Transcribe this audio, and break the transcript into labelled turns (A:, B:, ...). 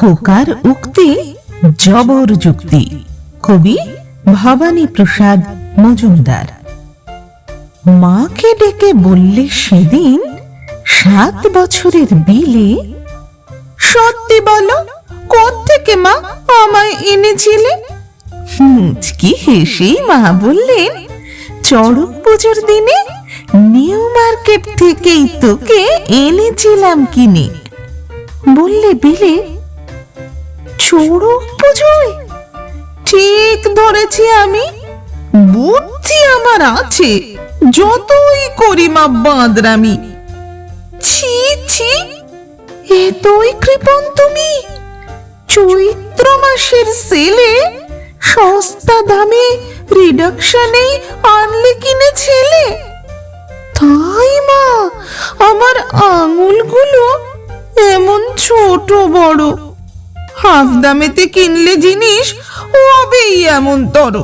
A: খোকার উক্তি জবর যুক্তি। কবি ভবানী প্রসাদ মজুমদার। মাকে ডেকে বললে সেদিন সাত বছরের বিলে, সত্যি বলো, কোত্থেকে মা আমায় এনেছিলে? মুচকি হেসেই মা বললেন, চড়ক পুজোর দিনে নিউ মার্কেট থেকেই তোকে এনেছিলাম কিনে। বললে বিলে চড়ক পুজোয়? ঠিক ধরেছি আমি। বুদ্ধি আমার আছে। যতই করি মা বাঁদরামি। ছি ছি। এতই কৃপণ তুমি। চৈত্র মাসের সেলে সস্তা দামে রিডাকশনে আনলে কিনে ছেলে। তাই মা, আমার আঙুলগুলো এমন ছোট বড়। হাফ দামেতে কিনলে জিনিস হবেই এমন তর।